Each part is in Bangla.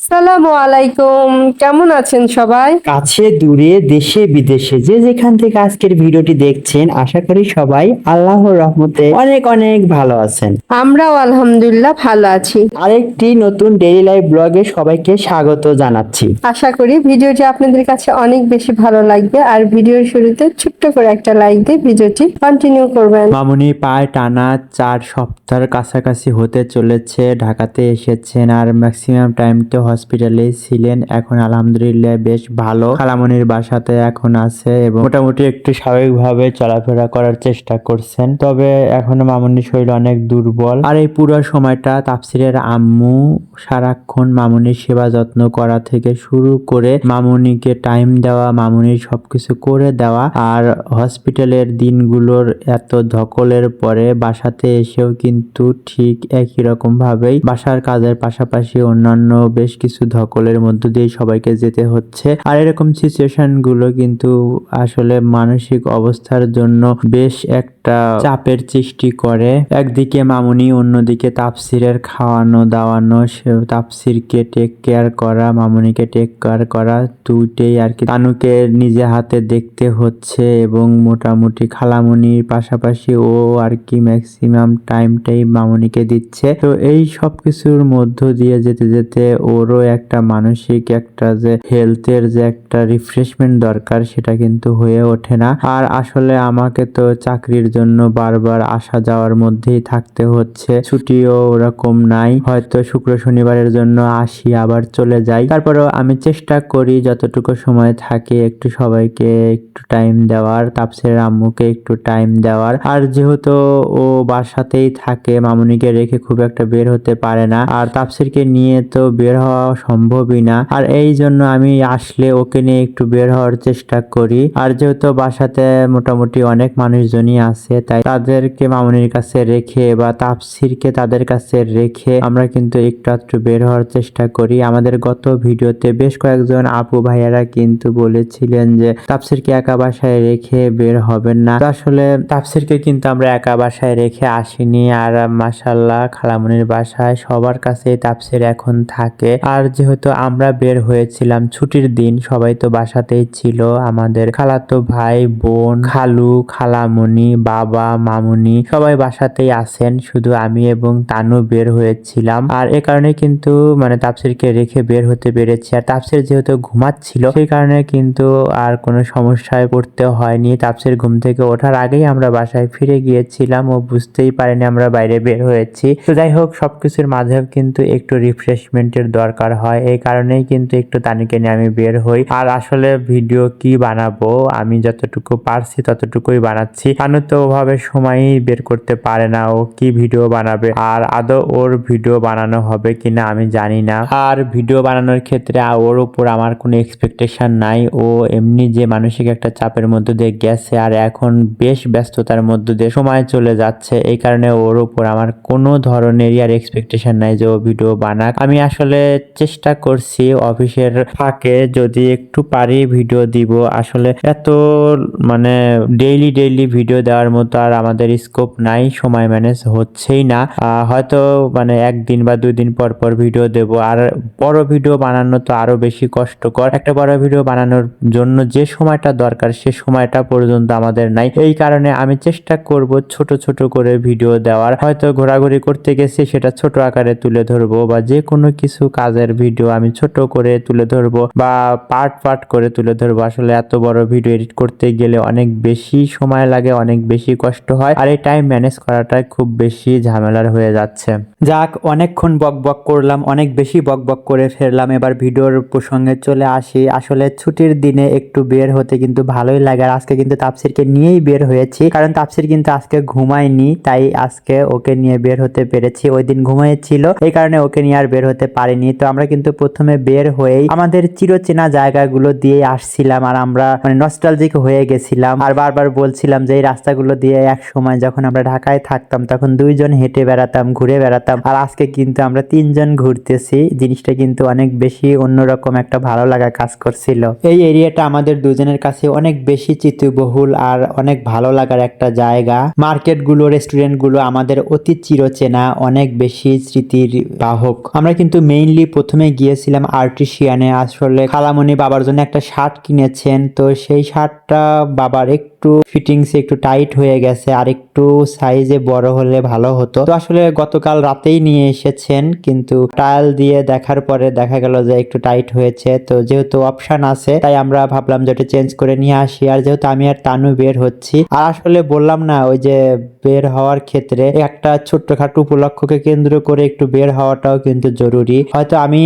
আসসালামু আলাইকুম। কেমন আছেন সবাই? কাছে দূরে দেশে বিদেশে যে যেখান থেকে আজকের ভিডিওটি দেখছেন আশা করি সবাই আল্লাহর রহমতে অনেক অনেক ভালো আছেন। আমরাও আলহামদুলিল্লাহ ভালো আছি। আরেকটি নতুন ডেইলি লাইফ ব্লগে সবাইকে স্বাগত জানাচ্ছি। আশা করি ভিডিওটি আপনাদের কাছে অনেক বেশি ভালো লাগবে আর ভিডিওর শুরুতে ছোট্ট করে একটা লাইক দিয়ে ভিডিওটি কন্টিনিউ করবেন। মামুনি পায় টানা চার সপ্তাহের কাছাকাছি হতে চলেছে ঢাকাতে এসেছেন আর ম্যাক্সিমাম টাইম তো হসপিটালে ছিলেন। এখন আলহামদুলিল্লাহ বেশ ভালো। খালামনির বাসাতে এখন আছে এবং মোটামুটি একটু স্বাভাবিকভাবে চলাফেরা করার চেষ্টা করছেন। তবে এখনও মামুনির শরীর অনেক দুর্বল। আর এই পুরো সময়টা তাপসিরের আম্মু সারাক্ষণ মামুনির সেবা যত্ন করা থেকে শুরু করে মামুনিকে টাইম দেওয়া, মামুনির সবকিছু করে দেওয়া। আর হসপিটালের দিনগুলোর এত ধকলের পরে বাসাতে এসেও কিন্তু ঠিক একই রকম ভাবেই বাসার কাজের পাশাপাশি অন্যান্য বেশ কিছু ধকলের মধ্য দিয়ে সবাইকে যেতে হচ্ছে। আর এরকম সিচুয়েশনগুলো কিন্তু আসলে মানসিক অবস্থার জন্য বেশ একটা চাপের সৃষ্টি করে। একদিকে মামুনি, অন্যদিকে তাপসিরের খাওয়ানো, দাওয়ানো তাপসিরকে টেক কেয়ার করা, মামুনিকে টেক কেয়ার করা দুইটাই আর কি। তানুকে নিজে হাতে দেখতে হচ্ছে এবং মোটামুটি খালামুনির পাশাপাশি ও আর কি ম্যাক্সিমাম টাইমটাই মামুনিকে দিচ্ছে। তো এই সব কিছুর মধ্য দিয়ে যেতে যেতে ওরও একটা মানসিক, একটা যে হেলথের যে একটা রিফ্রেশমেন্ট দরকার সেটা কিন্তু হয়ে ওঠে না। আর আসলে আমাকে তো চাকরির জন্য বারবার আসা যাওয়ার মধ্যেই থাকতে হচ্ছে। ছুটিও ওরকম নাই। হয়তো শুক্র শনিবারের জন্য আসি, আবার চলে যাই। তারপরেও আমি চেষ্টা করি যতটুকু সময় থাকে একটু সবাইকে একটু টাইম দেওয়ার, তাপসের আম্মুকে একটু টাইম দেওয়ার। আর যেহেতু ও বাসাতেই থাকে, মামুনিকে রেখে খুব একটা বের হতে পারে না। আর তাপসিরকে নিয়ে তো বের হওয়া সম্ভবই না। আর এই জন্য আমি আসলে ওকে নিয়ে একটু বের হওয়ার চেষ্টা করি। আর যেহেতু বাসাতে মোটামুটি অনেক মানুষজনই আছে তাই তাদেরকে মামুনির কাছে রেখে বা তাপসিরকে তাদের কাছে রেখে আমরা কিন্তু একটু একটু বের হওয়ার চেষ্টা করি। আমাদের গত ভিডিওতে বেশ কয়েকজন আপু ভাইয়ারা কিন্তু বলেছিলেন যে তাপসিরকে একা বাসায় রেখে বের হবেন না। আসলে তাপসিরকে কিন্তু আমরা একা বাসায় রেখে আসিনি আর মাসাল্লাহ খালামুনির বাসায় সবার কাছে তাপসির এখন থাকে। আর যেহেতু আমরা বের হয়েছিলাম ছুটির দিন, সবাই তো বাসাতেই ছিল। আমাদের খালাতো ভাই, বোন, খালু, খালামুনি বাবা, মামুনি সবাই বাসাতেই আছেন। শুধু আমি এবং তানু বের হয়েছিলাম। আর এ কারণে কিন্তু মানে তাপসিরকে রেখে বের হতে পেরেছি। আর তাপসির যেহেতু ঘুমাচ্ছিল, সেই কারণে কিন্তু আর কোনো সমস্যায় পড়তে হয়নি। তাপসির ঘুম থেকে ওঠার আগেই আমরা বাসায় ফিরে গিয়েছিলাম ও বুঝতেই পারেনি আমরা বাইরে বের হয়েছি। তো যাই হোক, সবকিছুর মাঝেও কিন্তু একটু রিফ্রেশমেন্টের দরকার হয়। এই কারণেই কিন্তু একটু তানিকে নিয়ে আমি বের হই। আর আসলে ভিডিও কি বানাবো, আমি যতটুকু পারছি ততটুকুই বানাচ্ছি। তানু তো ওভাবে সময়ই বের করতে পারে না ও কি ভিডিও বানাবে আর আদৌ ওর ভিডিও বানানো হবে কিনা আমি জানি না। আর ভিডিও বানানোর ক্ষেত্রে ওর উপর আমার কোনো এক্সপেকটেশন নাই। ও এমনি যে মানসিক একটা চাপের মধ্য দিয়ে গেছে আর এখন বেশ ব্যস্ততার মধ্য দিয়ে সময় চলে যাচ্ছে। এই কারণে ওর উপর আমার কোনো ধরনেরই আর এক্সপেকটেশন নাই যে ও ভিডিও বানাক। আমি আসলে চেষ্টা করছি অফিসের ফাঁকে যদি একটু পারি ভিডিও দিব। আসলে এত মানে ডেইলি ডেইলি ভিডিও দেওয়ার মতো আর আমাদের স্কোপ নাই, সময় ম্যানেজ হচ্ছেই না। হয়তো মানে একদিন বা দুই দিন পর পর ভিডিও দেব। আর বড় ভিডিও বানানো তো আরও বেশি কষ্টকর। একটা বড় ভিডিও বানানোর জন্য যে সময়টা দরকার, সে সময়টা পর্যন্ত আমাদের নাই। এই কারণে আমি চেষ্টা করব ছোট ছোট করে ভিডিও দেওয়ার। হয়তো ঘোরাঘুরি করতে গেছি, সেটা ছোট আকারে তুলে ধরবো বা যে কোনো কিছু কাজের ভিডিও আমি ছোট করে তুলে ধরবো বা পার্ট পার্ট করে তুলে ধরবো। আসলে এত বড় ভিডিও এডিট করতে গেলে অনেক বেশি সময় লাগে, অনেক বেশি কষ্ট হয় আর এই টাইম ম্যানেজ করাটা খুব বেশি ঝামেলার হয়ে যাচ্ছে। যাক, অনেকক্ষণ বক বক করলাম, অনেক বেশি বক বক করে ফেরলাম এবার ভিডিওর প্রসঙ্গে চলে আসি। আসলে ছুটির দিনে একটু বের হতে কিন্তু ভালোই লাগে আর আজকে কিন্তু তাপসিরকে নিয়েই বের হয়েছি। কারণ তাপসির কিন্তু আজকে ঘুমায়নি, তাই আজকে ওকে নিয়ে বের হতে পেরেছি। ওই দিন ঘুমিয়েছিল, এই কারণে ওকে নিয়ে আর বের হতে পারিনি। তো আমরা কিন্তু প্রথমে বের হয়েই আমাদের চিরচেনা জায়গাগুলো দিয়ে আসছিলাম আর আমরা মানে নস্টালজিক হয়ে গেছিলাম। আর বারবার বলছিলাম যে এই রাস্তাগুলো রাস্তাগুলো দিয়ে এক সময় যখন আমরা ঢাকায় থাকতাম, তখন দুইজন হেঁটে বেড়াতাম, ঘুরে বেড়াতাম। আর আজকে কিন্তু আমরা তিনজন ঘুরতেছি। জিনিসটা কিন্তু অনেক বেশি অন্যরকম একটা ভালো লাগা কাজ করছিল। এই এরিয়াটা আমাদের দুজনের কাছে অনেক বেশি চিত্তবহুল আর অনেক ভালো লাগার একটা জায়গা। মার্কেটগুলো, রেস্টুরেন্টগুলো আমাদের অতি চিরচেনা, অনেক বেশি স্মৃতির বাহক। আমরা কিন্তু মেইনলি প্রথমে গিয়েছিলাম আর্টিসিয়ানে আসলে খালামণি বাবার জন্য একটা শার্ট কিনেছেন। তো সেই শার্টটা বাবার একটু ফিটিংস একটু টাইট হয়ে গেছে, আর একটু সাইজে বড় হলে ভালো হতো। তো আসলে গতকাল রাতেই নিয়ে এসেছেন, কিন্তু ট্রায়াল দিয়ে দেখার পরে দেখা গেল যে একটু টাইট হয়েছে। তো যেহেতু অপশন আছে, তাই আমরা ভাবলাম যে ওটা চেঞ্জ করে নিয়ে আসি। আর যেহেতু আমি আর তানু বের হচ্ছি, আর আসলে বললাম না, ওই যে বের হওয়ার ক্ষেত্রে একটা ছোট্টখাটো উপলক্ষকে কেন্দ্র করে একটু বের হওয়াটাও কিন্তু জরুরি। হয়তো আমি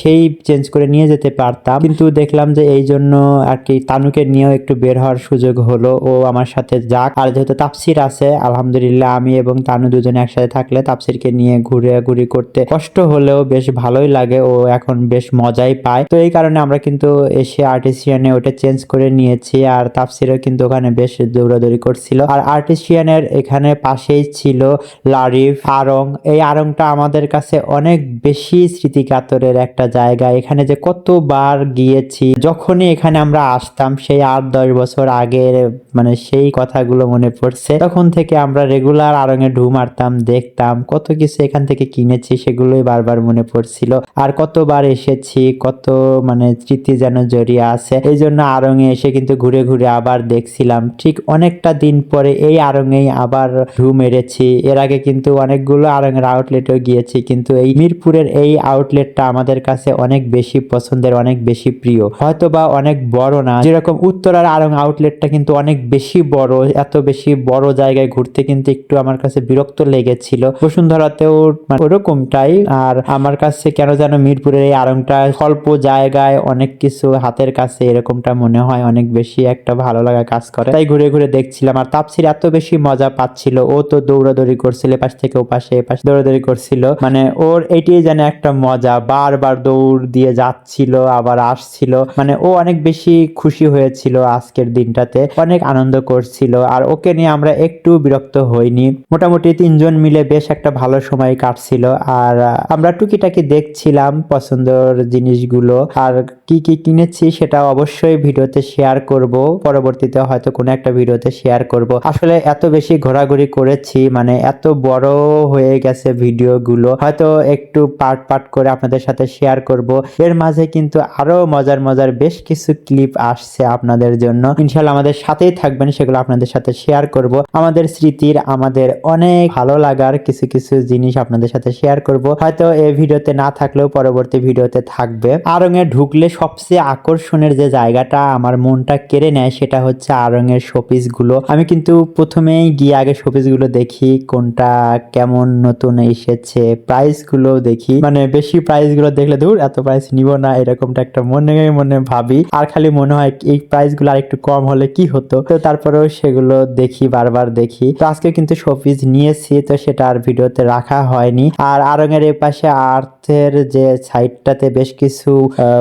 সেই চেঞ্জ করে নিয়ে যেতে পারতাম, কিন্তু দেখলাম যে এই জন্য আর কি তানুকে নিয়েও একটু বের হওয়ার সুযোগ হলো ও আমার সাথে যাক। আর যেহেতু তাপসির আছে, আলহামদুলিল্লাহ আমি এবং তানু দুজনে একসাথে থাকলে তাপসিরকে নিয়ে ঘুরে ঘুরি করতে কষ্ট হলেও বেশ ভালোই লাগে। ও এখন বেশ মজাই পায়। তো এই কারণে আমরা কিন্তু এসে আর্টিসিয়ানে ওটা চেঞ্জ করে নিয়েছি আর তাপসিরও কিন্তু ওখানে বেশ দৌড়াদৌড়ি করছিল। আর আর্টিসিয়ানের এখানে পাশেই ছিল লারিফ, আরং। এই আরংটা আমাদের কাছে অনেক বেশি স্মৃতিকাতরের একটা জায়গা। এখানে যে কতবার গিয়েছি, যখনই এখানে আমরা আসতাম, সেই আট দশ বছর আগের মানে সেই কথাগুলো মনে পড়ছে। তখন থেকে আমরা রেগুলার আরঙে ঢু মারতাম, দেখতাম, কত কিছু এখান থেকে কিনেছি সেগুলোই বারবার মনে পড়ছিল। আর কতবার এসেছি, কত মানে স্মৃতি যেন জড়িয়ে আছে। এই জন্য আরঙে এসে কিন্তু ঘুরে ঘুরে আবার দেখছিলাম। ঠিক অনেকটা দিন পরে এই আরঙেই আবার ঢু মেরেছি। এর আগে কিন্তু অনেকগুলো আরঙের আউটলেটেও গিয়েছি, কিন্তু এই মিরপুরের এই আউটলেটটা আমাদের কাছে অনেক বেশি পছন্দের, অনেক বেশি প্রিয়। হয়তো বা অনেক বড় না, যেরকম উত্তরার আরং আউটলেটটা কিন্তু অনেক বেশি বড়, এত বেশি বড় জায়গায় ঘুরতে কিন্তু একটু আমার কাছে বিরক্ত লেগেছিল। বসুন্ধরাতেও মানে ওরকমটাই, আর আমার কাছে কেন যেন মিরপুরের এই আরংটা স্বল্প জায়গায় অনেক কিছু হাতের কাছে এরকমটা মনে হয়, অনেক বেশি একটা ভালো লাগা কাজ করে। তাই ঘুরে ঘুরে দেখছিলাম, আর তাপসির এত বেশি মজা পাচ্ছিল, ও তো দৌড়াদৌড়ি করছিল এ পাশ থেকে ও পাশে দৌড়াদৌড়ি করছিল মানে ওর এটাই যেন একটা মজা, বারবার দৌড় দিয়ে যাচ্ছিল, আবার আসছিল মানে ও অনেক বেশি খুশি হয়েছিল আজকের দিনটাতে। অনেক আনন্দ করছিল। আর ওকে নিয়ে আমরা একটু বিরক্ত হইনি। মোটামুটি তিনজন মিলে বেশ একটা ভালো সময় কাটছিল। আর আমরা টুকিটাকি দেখছিলাম পছন্দের জিনিসগুলো। আর কি কি কিনেছি সেটা অবশ্যই ভিডিওতে শেয়ার করব। পরবর্তীতে হয়তো কোনো একটা ভিডিওতে শেয়ার করব। আসলে এত বেশি ঘোরাঘুরি করেছি মানে এত বড় হয়ে গেছে ভিডিওগুলো। হয়তো একটু পার্ট পার্ট করে আপনাদের সাথে শেয়ার করব। এর মাঝে কিন্তু আরও মজার মজার বেশ কিছু ক্লিপ আসছে আপনাদের জন্য। ইনশাল্লাহ আমাদের সাথেই থাকবেন, সেগুলো আপনাদের সাথে শেয়ার করব। আমাদের স্মৃতির আমাদের অনেক ভালো লাগার কিছু কিছু জিনিস আপনাদের সাথে শেয়ার করব। হয়তো এই ভিডিওতে না থাকলেও পরবর্তী ভিডিওতে থাকবে। আরঙে ঢুকলে সবচেয়ে আকর্ষণের যে জায়গাটা আমার মনটা কেড়ে নেয় সেটা হচ্ছে আরঙের শোপিসগুলো আমি কিন্তু প্রথমেই গিয়ে আগে শোপিসগুলো দেখি, কোনটা কেমন নতুন এসেছে প্রাইসগুলো দেখি। মানে বেশি প্রাইসগুলো দেখলে ধুর, এত প্রাইস নিব না, এরকমটা একটা মনে মনে ভাবি। আর খালি মনে হয় এই প্রাইসগুলো আর একটু কম হলে কি হতো? তো তারপরেও সেগুলো দেখি, বারবার দেখি। তো আজকে কিন্তু শোপিস নিয়েছি, তো সেটা আর ভিডিওতে রাখা হয়নি। আর আরঙের এ পাশে আর্থের যে সাইডটাতে বেশ কিছু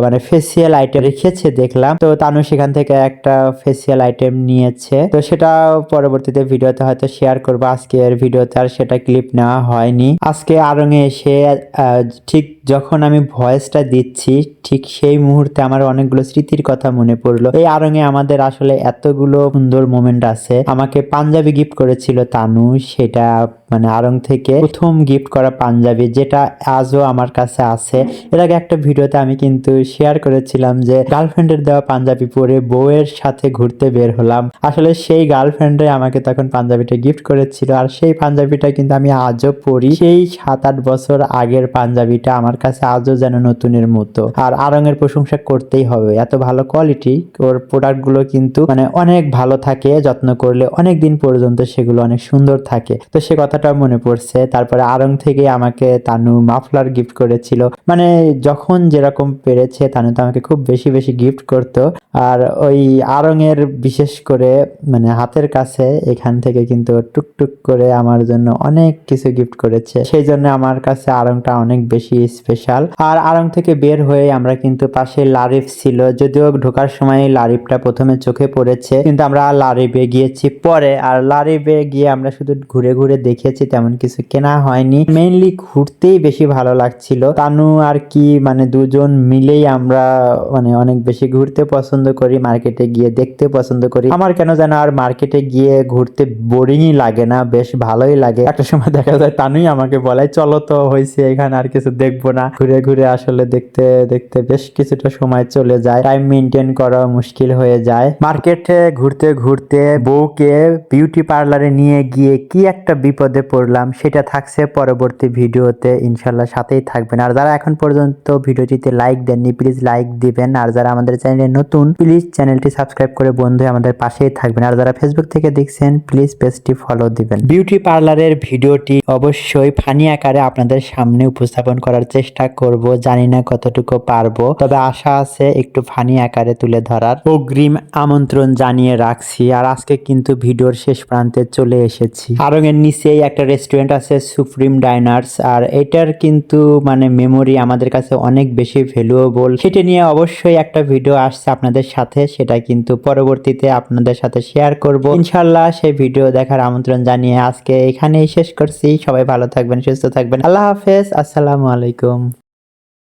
মানে ফেসিয়াল আইটেম রেখেছে, দেখলাম। তো তানু সেখান থেকে একটা ফেসিয়াল আইটেম নিয়েছে। তো সেটা পরবর্তীতে ভিডিওতে হয়তো শেয়ার করব। আজকের ভিডিওতে আর সেটা ক্লিপ নেওয়া হয়নি। আজকে আরঙে এসে ঠিক যখন আমি ভয়েসটা দিচ্ছি, ঠিক সেই মুহূর্তে আমার অনেকগুলো স্মৃতির কথা মনে পড়ল। এই আরঙে আমাদের আসলে এতগুলো সুন্দর মোমেন্ট আছে। আমাকে পাঞ্জাবি গিফট করেছিল তানু। সেটা মানে আরং থেকে প্রথম গিফট করা পাঞ্জাবি, যেটা আজও আমার কাছে আছে। এর আগে একটা ভিডিওতে আমি কিন্তু শেয়ার করেছিলাম যে গার্লফ্রেন্ডের দেওয়া পাঞ্জাবি পরে বউয়ের সাথে ঘুরতে বের হলাম। আসলে সেই গার্লফ্রেন্ডে আমাকে তখন পাঞ্জাবিটা গিফট করেছিল আর সেই পাঞ্জাবিটা কিন্তু আমি আজও পরি। সেই সাত আট বছর আগের পাঞ্জাবিটা আমার কাছে আজও যেন নতুনের মতো। আর আরঙের প্রশংসা করতেই হবে। এত ভালো কোয়ালিটি ওর প্রোডাক্টগুলো কিন্তু মানে অনেক ভালো থাকে, যত্ন করলে অনেক দিন পর্যন্ত সেগুলো অনেক সুন্দর থাকে। তো সে কথাটা মনে পড়ছে। তারপরে আরং থেকে আমাকে তানু মাফলার গিফট করেছিল। মানে যখন যেরকম পেরেছে তানু তো আমাকে খুব বেশি বেশি গিফট করতো। আর ওই আরঙের বিশেষ করে মানে হাতের কাছে এখান থেকে কিন্তু টুকটুক করে আমার জন্য অনেক কিছু গিফট করেছে। সেই জন্য আমার কাছে আরংটা অনেক বেশি স্পেশাল আর আরং থেকে বের হয়ে আমরা কিন্তু পাশে লারিফ ছিল। যদিও ঢোকার সময় লারিফটা প্রথমে চোখে পড়েছে, কিন্তু আমরা লারিবে গিয়েছি পরে। আর লারিবে গিয়ে আমরা শুধু ঘুরে ঘুরে দেখেছি, তেমন কিছু কেনা হয়নি। মেইনলি ঘুরতেই বেশি ভালো লাগছিল। তানু আর কি মানে দুজন মিলেই আমরা মানে অনেক বেশি ঘুরতে পছন্দ করি মার্কেটে গিয়ে দেখতে পছন্দ করি। আমার কেন যেন আর মার্কেটে গিয়ে ঘুরতে বোরিংই লাগে না, বেশ ভালোই লাগে। একটা সময় দেখা যায় তানুই আমাকে বলে, চলো তো হয়েছে এখানে আর কিছু দেখব না। ঘুরে ঘুরে আসলে দেখতে দেখতে বেশ কিছুটা সময় চলে যায়। টাইম মেনটেন করা মুশকিল হয়ে যায়। মার্কেটে ঘুরতে ঘুরতে বউকে বিউটি পার্লারে নিয়ে গিয়ে কি একটা বিপদে পড়লাম, সেটা থাকছে পরবর্তী ভিডিওতে। ইনশাল্লাহ সাথেই থাকবেন। আর যারা এখন পর্যন্ত ভিডিওটিতে লাইক দেননি প্লিজ লাইক দিবেন। আর যারা আমাদের চ্যানেলে নতুন প্লিজ চ্যানেলটি সাবস্ক্রাইব করে বন্ধু আমাদের পাশেই থাকবেন। আর যারা ফেসবুক থেকে দেখছেন প্লিজ পেজটি ফলো দিবেন। বিউটি পার্লারের ভিডিওটি অবশ্যই ফানি আকারে আপনাদের সামনে উপস্থাপন করার চেষ্টা করব। জানি না কতটুকু পারব, তবে আশা আছে একটু ফানি আকারে তুলে ধরার। অগ্রিম আমন্ত্রণ জানিয়ে রাখছি। আর আজকে কিন্তু ভিডিওর শেষ প্রান্তে চলে এসেছি। আরং এর নিচেই একটা রেস্টুরেন্ট আছে সুপ্রিম ডাইনার্স আর এটার কিন্তু মানে মেমোরি আমাদের কাছে অনেক বেশি ভ্যালুয়েবল সেটা নিয়ে অবশ্যই একটা ভিডিও আসছে আপনাদের সাথে, সেটা কিন্তু পরবর্তীতে আপনাদের সাথে শেয়ার করব। ইনশাল্লাহ সেই ভিডিও দেখার আমন্ত্রণ জানিয়ে আজকে এখানেই শেষ করছি। সবাই ভালো থাকবেন, সুস্থ থাকবেন। আল্লাহ হাফেজ, আসসালামু আলাইকুম।